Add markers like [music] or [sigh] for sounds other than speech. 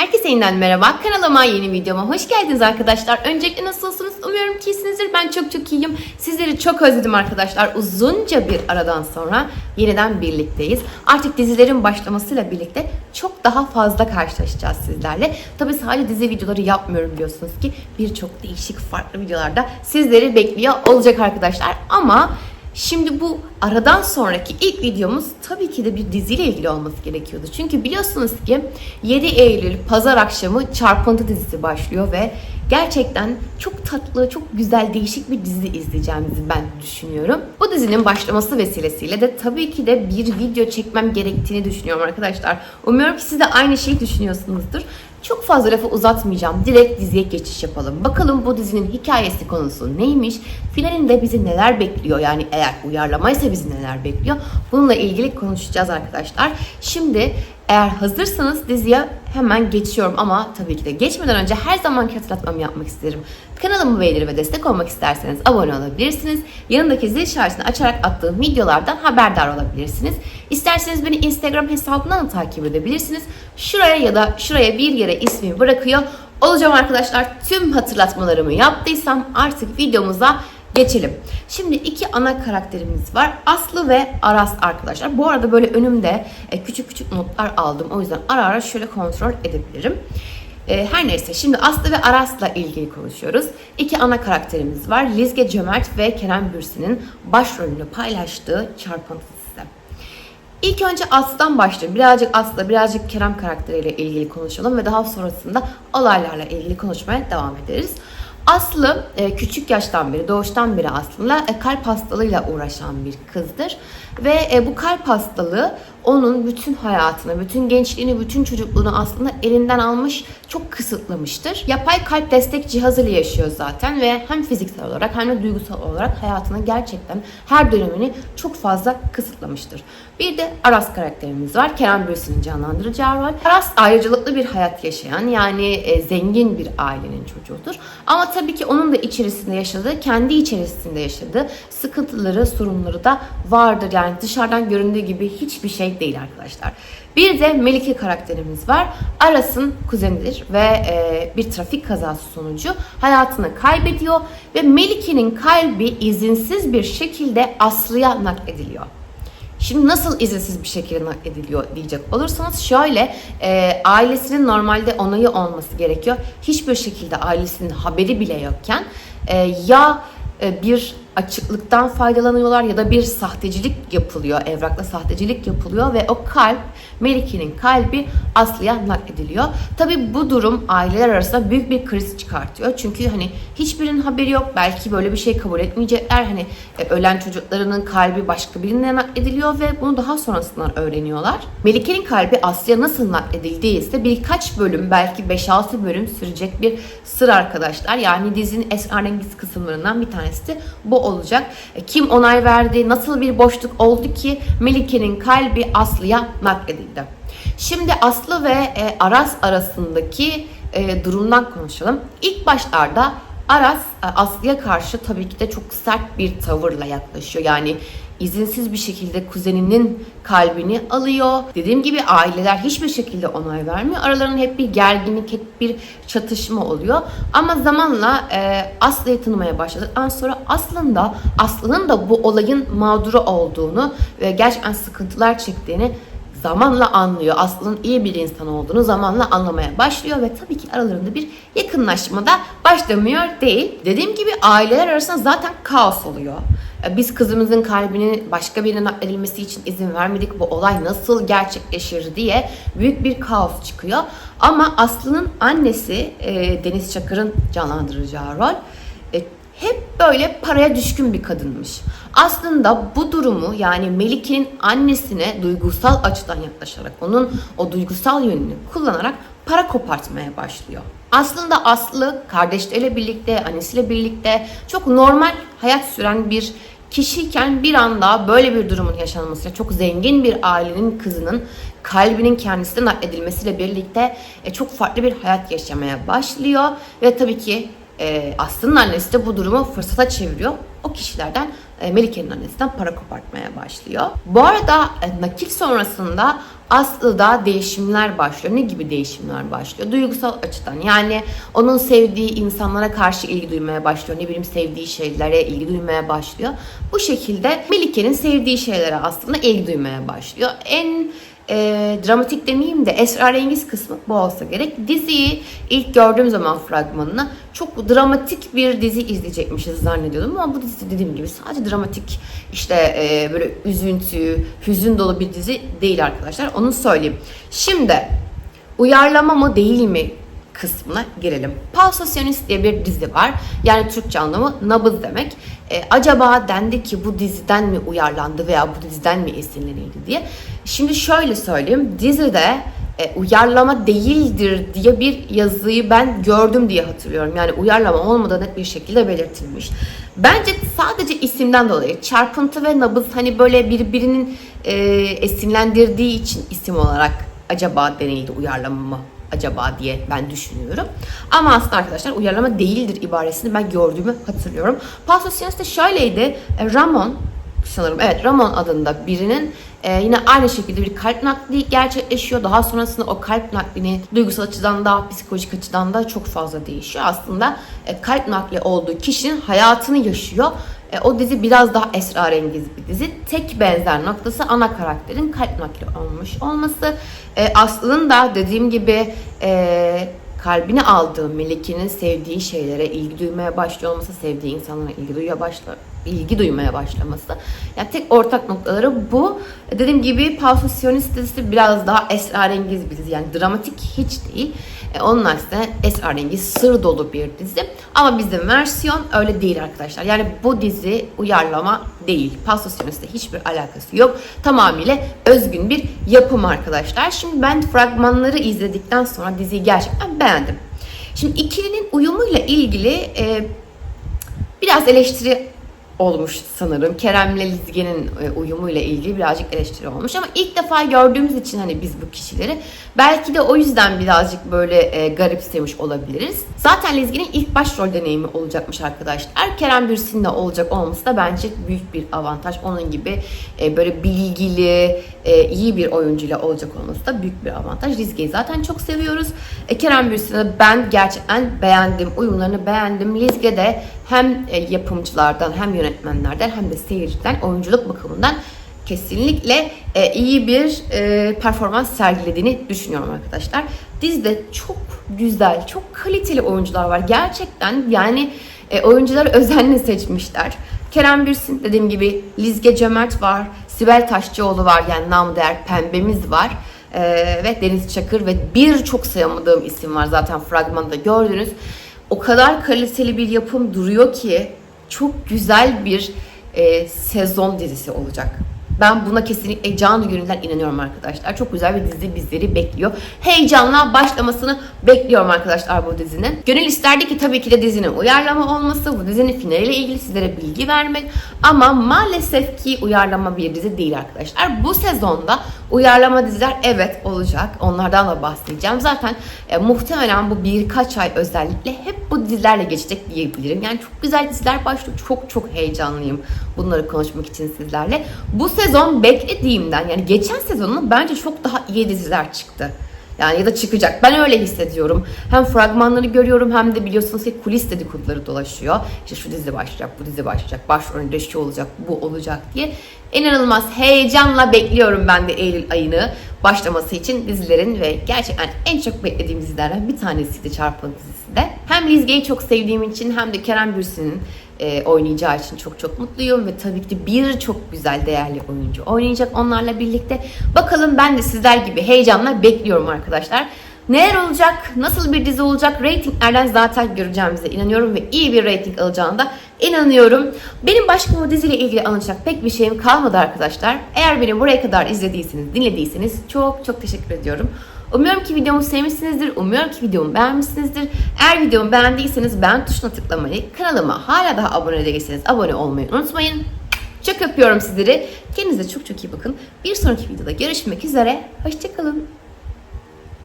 Herkese yeniden merhaba. Kanalıma yeni videoma hoş geldiniz arkadaşlar. Öncelikle nasılsınız? Umuyorum ki iyisinizdir. Ben çok çok iyiyim. Sizleri çok özledim arkadaşlar. Uzunca bir aradan sonra yeniden birlikteyiz. Artık dizilerin başlamasıyla birlikte çok daha fazla karşılaşacağız sizlerle. Tabii sadece dizi videoları yapmıyorum biliyorsunuz ki birçok değişik farklı videolarda sizleri bekliyor olacak arkadaşlar. Ama Şimdi bu aradan sonraki ilk videomuz tabii ki de bir diziyle ilgili olması gerekiyordu. Çünkü biliyorsunuz ki 7 Eylül pazar akşamı Çarpıntı dizisi başlıyor ve gerçekten çok tatlı, çok güzel, değişik bir dizi izleyeceğimizi ben düşünüyorum. Bu dizinin başlaması vesilesiyle de tabii ki de bir video çekmem gerektiğini düşünüyorum arkadaşlar. Umuyorum ki siz de aynı şeyi düşünüyorsunuzdur. Çok fazla lafı uzatmayacağım. Direkt diziye geçiş yapalım. Bakalım bu dizinin hikayesi konusu neymiş? Finalinde bizi neler bekliyor? Yani eğer uyarlamaysa bizi neler bekliyor? Bununla ilgili konuşacağız arkadaşlar. Şimdi eğer hazırsanız diziye hemen geçiyorum ama tabii ki de geçmeden önce her zamanki hatırlatmamı yapmak isterim. Kanalımı beğenir ve destek olmak isterseniz abone olabilirsiniz. Yanındaki zil işaretini açarak attığım videolardan haberdar olabilirsiniz. İsterseniz beni Instagram hesabından da takip edebilirsiniz. Şuraya ya da şuraya bir yere ismimi bırakıyor olacağım arkadaşlar. Tüm hatırlatmalarımı yaptıysam artık videomuza geçelim. Şimdi iki ana karakterimiz var. Aslı ve Aras arkadaşlar. Bu arada böyle önümde e, küçük küçük notlar aldım. O yüzden ara ara şöyle kontrol edebilirim. E, Her neyse şimdi Aslı ve Aras'la ilgili konuşuyoruz. İki ana karakterimiz var. Lizge Cömert ve Kerem Bürsin'in başrolünü paylaştığı Çarpıntı dizisi. İlk önce Aslı'dan başlayalım. Birazcık Aslı, birazcık Kerem karakteriyle ilgili konuşalım ve daha sonrasında olaylarla ilgili konuşmaya devam ederiz. Aslı e, küçük yaştan beri, doğuştan beri aslında e, kalp hastalığıyla uğraşan bir kızdır. Ve e, bu kalp hastalığı onun bütün hayatını, bütün gençliğini, bütün çocukluğunu aslında elinden almış, çok kısıtlamıştır. Yapay kalp destek cihazıyla yaşıyor zaten ve hem fiziksel olarak hem de duygusal olarak hayatını gerçekten her dönemini çok fazla kısıtlamıştır. Bir de Aras karakterimiz var. Kerem Bürsin'in canlandıracağı rol. Aras ayrıcalıklı bir hayat yaşayan yani e, zengin bir ailenin çocuğudur. Ama tabii ki onun da içerisinde yaşadığı, kendi içerisinde yaşadığı sıkıntıları, sorunları da vardır. Yani dışarıdan göründüğü gibi hiçbir şey değil arkadaşlar. Bir de Melike karakterimiz var. Aras'ın kuzenidir ve e, bir trafik kazası sonucu hayatını kaybediyor ve Melike'nin kalbi izinsiz bir şekilde Aslı'ya naklediliyor. Şimdi nasıl izinsiz bir şekilde naklediliyor diyecek olursanız şöyle e, ailesinin normalde onayı olması gerekiyor. Hiçbir şekilde ailesinin haberi bile yokken e, ya e, bir açıklıktan faydalanıyorlar ya da bir sahtecilik yapılıyor. Evrakla sahtecilik yapılıyor ve o kalp Melike'nin kalbi Aslı'ya naklediliyor. Tabi bu durum aileler arasında büyük bir kriz çıkartıyor. Çünkü hani hiçbirinin haberi yok. Belki böyle bir şey kabul etmeyecekler. Hani e, ölen çocuklarının kalbi başka birine naklediliyor ve bunu daha sonrasından öğreniyorlar. Melike'nin kalbi Aslı'ya nasıl nakledildiği ise birkaç bölüm belki 5-6 bölüm sürecek bir sır arkadaşlar. Yani dizinin esrarengiz kısımlarından bir tanesi de bu olacak. E, Kim onay verdi, nasıl bir boşluk oldu ki Melike'nin kalbi Aslı'ya nakledildi. Şimdi Aslı ve e, Aras arasındaki e, durumdan konuşalım. İlk başlarda Aras e, Aslı'ya karşı tabii ki de çok sert bir tavırla yaklaşıyor. Yani izinsiz bir şekilde kuzeninin kalbini alıyor. Dediğim gibi aileler hiçbir şekilde onay vermiyor. Aralarında hep bir gerginlik, hep bir çatışma oluyor. Ama zamanla e, Aslı'yı tanımaya başladıktan sonra aslında Aslı'nın da bu olayın mağduru olduğunu ve gerçekten sıkıntılar çektiğini zamanla anlıyor. Aslı'nın iyi bir insan olduğunu zamanla anlamaya başlıyor ve tabii ki aralarında bir yakınlaşma da başlamıyor değil. Dediğim gibi aileler arasında zaten kaos oluyor. E, Biz kızımızın kalbinin başka birine nakledilmesi için izin vermedik. Bu olay nasıl gerçekleşir diye büyük bir kaos çıkıyor. Ama Aslı'nın annesi e, Deniz Çakır'ın canlandıracağı rol hep böyle paraya düşkün bir kadınmış. Aslında bu durumu yani Melike'nin annesine duygusal açıdan yaklaşarak onun o duygusal yönünü kullanarak para kopartmaya başlıyor. Aslında Aslı kardeşleriyle birlikte, annesiyle birlikte çok normal hayat süren bir kişiyken bir anda böyle bir durumun yaşanması, çok zengin bir ailenin kızının kalbinin kendisine nakledilmesiyle birlikte e, çok farklı bir hayat yaşamaya başlıyor ve tabii ki e, Aslı'nın annesi de bu durumu fırsata çeviriyor. O kişilerden e, Melike'nin annesinden para kopartmaya başlıyor. Bu arada e, nakil sonrasında Aslı'da değişimler başlıyor. Ne gibi değişimler başlıyor? Duygusal açıdan yani onun sevdiği insanlara karşı ilgi duymaya başlıyor. Ne bileyim sevdiği şeylere ilgi duymaya başlıyor. Bu şekilde Melike'nin sevdiği şeylere aslında ilgi duymaya başlıyor. En e, dramatik demeyeyim de esrarengiz kısmı bu olsa gerek. Diziyi ilk gördüğüm zaman fragmanını çok dramatik bir dizi izleyecekmişiz zannediyordum ama bu dizi dediğim gibi sadece dramatik işte e, böyle üzüntü, hüzün dolu bir dizi değil arkadaşlar. Onu söyleyeyim. Şimdi uyarlama mı değil mi kısmına girelim. Palsasyonist diye bir dizi var. Yani Türkçe anlamı nabız demek. E, acaba dendi ki bu diziden mi uyarlandı veya bu diziden mi esinlenildi diye. Şimdi şöyle söyleyeyim. Dizide e, uyarlama değildir diye bir yazıyı ben gördüm diye hatırlıyorum. Yani uyarlama olmadan net bir şekilde belirtilmiş. Bence sadece isimden dolayı çarpıntı ve nabız hani böyle birbirinin e, esinlendirdiği için isim olarak acaba denildi uyarlama mı acaba diye ben düşünüyorum. Ama aslında arkadaşlar uyarlama değildir ibaresini ben gördüğümü hatırlıyorum. Pasos de şöyleydi. e, Ramon sanırım evet Ramon adında birinin e, yine aynı şekilde bir kalp nakli gerçekleşiyor. Daha sonrasında o kalp naklini duygusal açıdan da psikolojik açıdan da çok fazla değişiyor. Aslında e, kalp nakli olduğu kişinin hayatını yaşıyor. E, o dizi biraz daha esrarengiz bir dizi. Tek benzer noktası ana karakterin kalp nakli olmuş olması. E, Aslı'nın da dediğim gibi e, kalbine aldığı Melike'nin sevdiği şeylere ilgi duymaya başlıyor olması, sevdiği insanlara ilgi duyuyor başlıyor ilgi duymaya başlaması. Yani tek ortak noktaları bu. Dediğim gibi Pausasyonist dizisi biraz daha esrarengiz bir dizi. Yani dramatik hiç değil. E, onun aksine esrarengiz, sır dolu bir dizi. Ama bizim versiyon öyle değil arkadaşlar. Yani bu dizi uyarlama değil. Pausasyonist'le hiçbir alakası yok. Tamamıyla özgün bir yapım arkadaşlar. Şimdi ben fragmanları izledikten sonra diziyi gerçekten beğendim. Şimdi ikilinin uyumuyla ilgili e, biraz eleştiri olmuş sanırım. Kerem'le Lizge'nin e, uyumuyla ilgili birazcık eleştiri olmuş ama ilk defa gördüğümüz için hani biz bu kişileri belki de o yüzden birazcık böyle e, garipsemiş olabiliriz. Zaten Lizge'nin ilk başrol deneyimi olacakmış arkadaşlar. Kerem Bürsin'le olacak olması da bence büyük bir avantaj. Onun gibi e, böyle bilgili, e, iyi bir oyuncuyla olacak olması da büyük bir avantaj. Lizge'yi zaten çok seviyoruz. E, Kerem Bürsin'i ben gerçekten beğendim. Uyumlarını beğendim. Lizge de hem e, yapımcılardan hem yönetmenlerden hem de seyirciden oyunculuk bakımından kesinlikle e, iyi bir e, performans sergilediğini düşünüyorum arkadaşlar. Dizide çok güzel, çok kaliteli oyuncular var. Gerçekten yani e, oyuncular [laughs] özenle seçmişler. Kerem Bürsin dediğim gibi Lizge Cömert var, Sibel Taşçıoğlu var yani namı değer Pembemiz var. Ee, ve Deniz Çakır ve birçok sayamadığım isim var zaten fragmanda gördünüz o kadar kaliteli bir yapım duruyor ki çok güzel bir e, sezon dizisi olacak. Ben buna kesinlikle canı gönülden inanıyorum arkadaşlar. Çok güzel bir dizi bizleri bekliyor. Heyecanla başlamasını bekliyorum arkadaşlar bu dizinin. Gönül isterdi ki tabii ki de dizinin uyarlama olması, bu dizinin finaliyle ilgili sizlere bilgi vermek. Ama maalesef ki uyarlama bir dizi değil arkadaşlar. Bu sezonda uyarlama diziler evet olacak. Onlardan da bahsedeceğim. Zaten e, muhtemelen bu birkaç ay özellikle hep bu dizilerle geçecek diyebilirim. Yani çok güzel diziler başlıyor. Çok çok heyecanlıyım bunları konuşmak için sizlerle. Bu sezon beklediğimden yani geçen sezonun bence çok daha iyi diziler çıktı. Yani ya da çıkacak. Ben öyle hissediyorum. Hem fragmanları görüyorum hem de biliyorsunuz ki kulis dedikoduları dolaşıyor. İşte şu dizi başlayacak, bu dizi başlayacak, başrolünde şu olacak, bu olacak diye. İnanılmaz heyecanla bekliyorum ben de Eylül ayını başlaması için dizilerin ve gerçekten en çok beklediğim dizilerden bir tanesiydi Çarpıntı dizisi de. Hem Lizge'yi çok sevdiğim için hem de Kerem Bürsin'in e, oynayacağı için çok çok mutluyum ve tabii ki birçok güzel değerli oyuncu oynayacak onlarla birlikte. Bakalım ben de sizler gibi heyecanla bekliyorum arkadaşlar. Neler olacak, nasıl bir dizi olacak reytinglerden zaten göreceğimize inanıyorum ve iyi bir reyting alacağına da inanıyorum. Benim başka bu diziyle ilgili anlatacak pek bir şeyim kalmadı arkadaşlar. Eğer beni buraya kadar izlediyseniz, dinlediyseniz çok çok teşekkür ediyorum. Umuyorum ki videomu sevmişsinizdir. Umuyorum ki videomu beğenmişsinizdir. Eğer videomu beğendiyseniz beğen tuşuna tıklamayı, kanalıma hala daha abone değilseniz abone olmayı unutmayın. Çok öpüyorum sizleri. Kendinize çok çok iyi bakın. Bir sonraki videoda görüşmek üzere. Hoşçakalın.